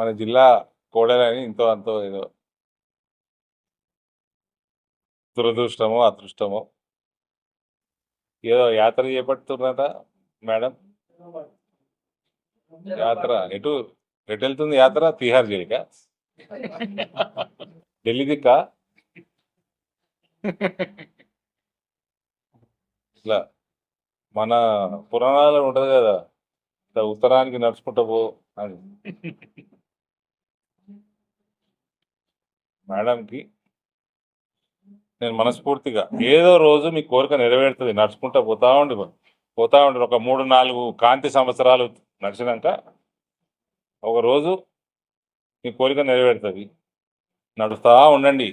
మన జిల్లా కోడలని ఇంతో అంతో ఏదో దురదృష్టమో అదృష్టమో ఏదో యాత్ర చేపడుతున్నట మేడం. యాత్ర ఎటు? ఎటు వెళ్తుంది యాత్ర? తిహార్ జైలుకా? ఢిల్లీ దిక్క? ఇట్లా మన పురాణాలు ఉంటది కదా ఉత్తరానికి నడుచుకుంటా పో అని. మేడంకి నేను మనస్ఫూర్తిగా ఏదో రోజు మీ కోరిక నెరవేరుతుంది. నడుచుకుంటా పోతా ఉండి పోతా ఉండి. ఒక మూడు నాలుగు కాంతి సంవత్సరాలు నడిచినాక ఒకరోజు మీ కోరిక నెరవేరుతుంది. నడుస్తూ ఉండండి.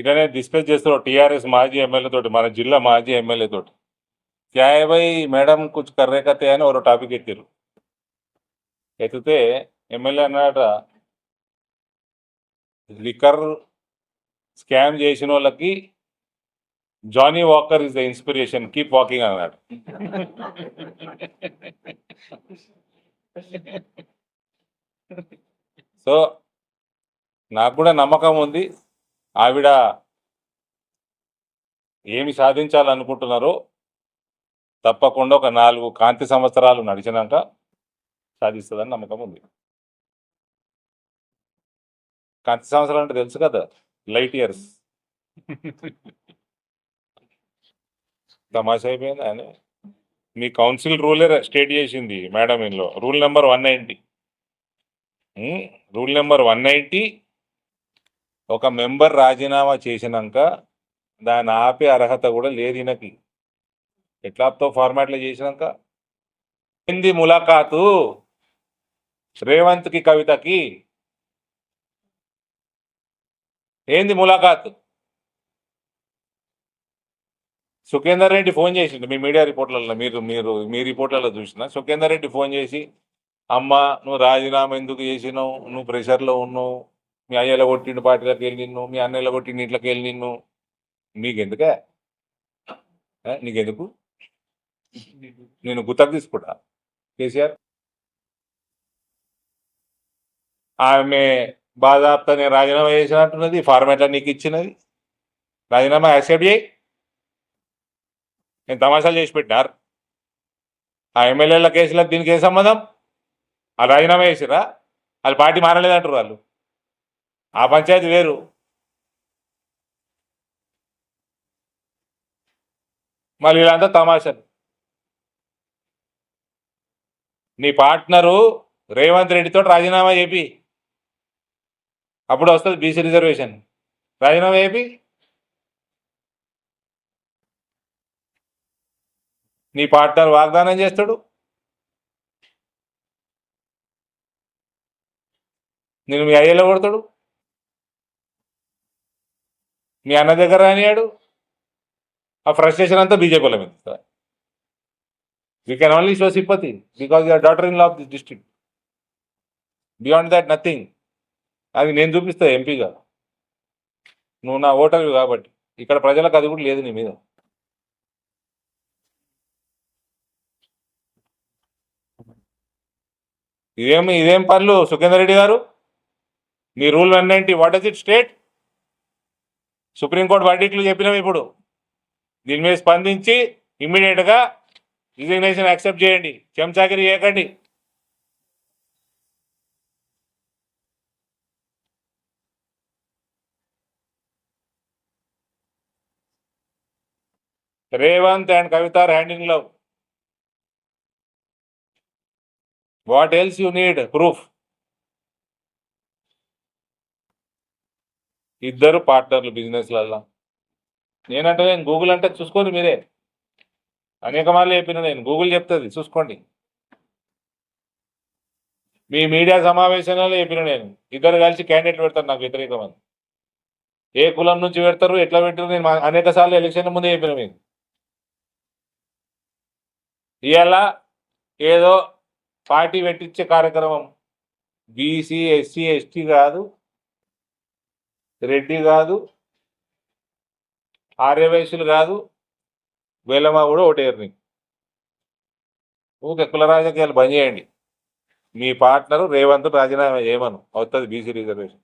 ఇటనే డిస్కస్ చేస్తారు టీఆర్ఎస్ మాజీ ఎమ్మెల్యే తోటి మన జిల్లా మాజీ ఎమ్మెల్యే తోటి. క్యాయ్ మేడం కొంచెం కర్రే అని ఒక టాపిక్ ఎత్తారు ఎత్తితే ఎమ్మెల్యే అన్నట లిక్కర్ స్కామ్ చేసిన వాళ్ళకి Johnny Walker is the inspiration. Keep walking అన్నాడు. సో నాకు కూడా నమ్మకం ఉంది. ఆవిడ ఏమి సాధించాలనుకుంటున్నారో తప్పకుండా ఒక నాలుగు కాంతి సంవత్సరాలు నడిచినాక సాధిస్తుందని నమ్మకం ఉంది. కాంతి సంవత్సరాలు అంటే తెలుసు కదా? లైట్ ఇయర్స్ తమాషా అయిపోయింది. ఆయన మీ కౌన్సిల్ రూలే స్టేట్ చేసింది మేడం ఇంట్లో rule number one ninety rule number one ninety ఒక మెంబర్ రాజీనామా చేసినాక దాన్ని ఆపే అర్హత కూడా లేదు ఈయనకి. ఎట్లాతో ఫార్మాట్లో చేసినాక? ఏంది ములాఖాతు? రేవంత్కి కవితకి ఏంది ములాఖాత్? సుఖేందర్ రెడ్డి ఫోన్ చేసిండు మీ మీడియా రిపోర్ట్లలో మీరు మీరు మీ రిపోర్ట్లలో చూసిన. సుఖేందర్ రెడ్డి ఫోన్ చేసి అమ్మ నువ్వు రాజీనామా ఎందుకు చేసినావు? నువ్వు ప్రెషర్లో ఉన్నావు. మీ అయ్యల కొట్టిండు పార్టీలకు వెళ్ళి నిన్ను మీ అన్నయ్యల కొట్టిండు ఇంట్లోకి వెళ్ళి నిన్ను. మీకెందుకే నీకెందుకు? నేను గుత్తకు తీసుకుంటా. కేసీఆర్? ఆమె బాధాప్త నేను రాజీనామా చేసినట్టున్నది ఫార్మాట్లో నీకు ఇచ్చినది. రాజీనామా యాక్సెప్ట్ చేయి. నేను తమాషాలు చేసి పెట్టినారు ఆ ఎమ్మెల్యేల కేసులకు దీనికి ఏ సంబంధం? ఆ రాజీనామా చేసిరా వాళ్ళు పార్టీ మారలేదంటారు వాళ్ళు. ఆ పంచాయతీ వేరు. మళ్ళీ వీళ్ళంతా తమాషాలు. నీ పార్ట్నరు రేవంత్ రెడ్డితో రాజీనామా చెప్పి అప్పుడు వస్తుంది బీసీ రిజర్వేషన్ రాజీనామా ఏపీ నీ పార్ట్నర్ వాగ్దానం చేస్తాడు. నేను మీ అయ్యలో కొడతాడు. మీ అన్న దగ్గర రానియాడు. ఆ ఫ్రస్ట్రేషన్ అంతా బీజేపీల మీద you can only show sympathy because you're daughter in law of this district beyond that nothing అది నేను చూపిస్తా ఎంపీగా. నువ్వు నా ఓటర్వి కాబట్టి. ఇక్కడ ప్రజలకు అది కూడా లేదు నీ మీద. ఇదేమి ఇదేం పనులు సుఖేందర్ రెడ్డి గారు? మీ rule one ninety what is it state? Supreme court వర్డిక్లు చెప్పినాం ఇప్పుడు. దీని మీద స్పందించి ఇమ్మీడియట్గా రిజిగ్నేషన్ యాక్సెప్ట్ చేయండి. చెంచాగిరి చేయకండి Revanth and Kavitha are hand love. What else you need proof ఇద్దరు పార్ట్నర్లు బిజినెస్లల్లో నేనంటే నేను గూగుల్ అంటే చూసుకోండి మీరే. అనేక మార్లు చెప్పిన నేను. గూగుల్ చెప్తుంది చూసుకోండి. మీ మీడియా సమావేశంలో చెప్పిన నేను. ఇద్దరు కలిసి క్యాండిడేట్ పెడతారు నాకు వ్యతిరేకమని. ఏ కులం నుంచి పెడతారు ఎట్లా పెట్టారు నేను అనేక సార్లు ఎలక్షన్ ముందే చెప్పిన మీకు. ఇవాళ ఏదో పార్టీ పెట్టించే కార్యక్రమం. బీసీ ఎస్సీ ఎస్టీ కాదు. రెడ్డి కాదు. ఆర్యవైశ్యులు కాదు. వేలమ్మ కూడా ఓటేరు నీకు. ఊకే కుల రాజకీయాలు బంద్ చేయండి. మీ పార్ట్నర్ రేవంత్ రాజీనామా చేయమను. అవుతుంది బీసీ రిజర్వేషన్.